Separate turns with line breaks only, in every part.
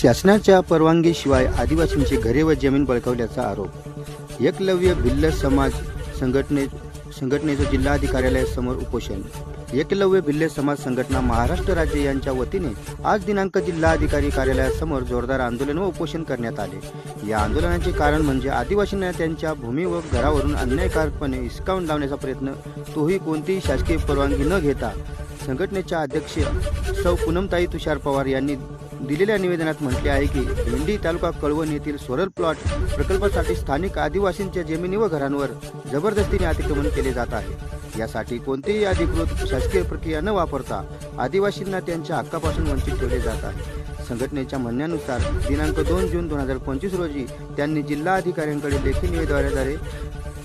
शासनाच्या परवानगीशिवाय आदिवासींची घरे व जमीन बळकावल्याचा आरोप. एकलव्य भिल्ल समाज संघटने संघटनेचं जिल्हाधिकार्यालयासमोर उपोषण. एकलव्य भिल्ल समाज संघटना महाराष्ट्र राज्य यांच्या वतीने आज दिनांक जिल्हाधिकारी कार्यालयासमोर जोरदार आंदोलन व उपोषण करण्यात आले. या आंदोलनाचे कारण म्हणजे आदिवासींना त्यांच्या भूमी व घरावरून अन्यायकारकपणे हिसकावून लावण्याचा प्रयत्न तोही कोणतीही शासकीय परवानगी न घेता. संघटनेच्या अध्यक्ष सौ पूनमताई तुषार पवार यांनी दिलेल्या निवेदनात म्हटले आहे की भेंडी तालुका कळवण येथील सोलर प्लॉट प्रकल्पासाठी स्थानिक आदिवासींच्या जमिनी व घरांवर जबरदस्तीने अतिक्रमण केले जात आहे. यासाठी कोणतीही अधिकृत शासकीय प्रक्रिया न वापरता आदिवासींना त्यांच्या हक्कापासून वंचित ठेवले जात आहे. संघटनेच्या म्हणण्यानुसार दिनांक दोन जून दोन हजार पंचवीस रोजी त्यांनी जिल्हा अधिकाऱ्यांकडे लेखी निवेदनाद्वारे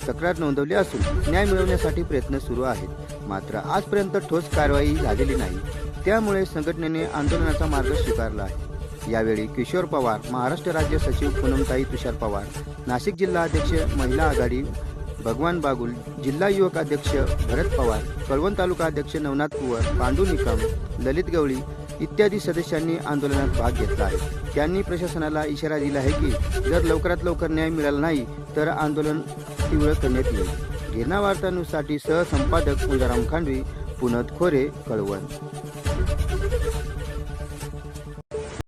तक्रार नोंदवली असून न्याय मिळवण्यासाठी प्रयत्न सुरू आहेत. मात्र आजपर्यंत ठोस कारवाई झालेली नाही. त्यामुळे संघटनेने आंदोलनाचा मार्ग स्वीकारला आहे. यावेळी किशोर पवार महाराष्ट्र राज्य सचिव पूनमताई तुषार पवार नाशिक जिल्हा अध्यक्ष महिला आघाडी भगवान बागुल जिल्हा युवक अध्यक्ष भरत पवार कळवण तालुका अध्यक्ष नवनाथ कुवर पांडू निकम ललित गवळी इत्यादी सदस्यांनी आंदोलनात भाग घेतला आहे. त्यांनी प्रशासनाला इशारा दिला आहे की जर लवकरात लवकर न्याय मिळाला नाही तर आंदोलन तीव्र करण्यात येईल. गिरणा वार्तानुसाठी सहसंपादक पुंजाराम खांडवी पुनत खोरे कळवण.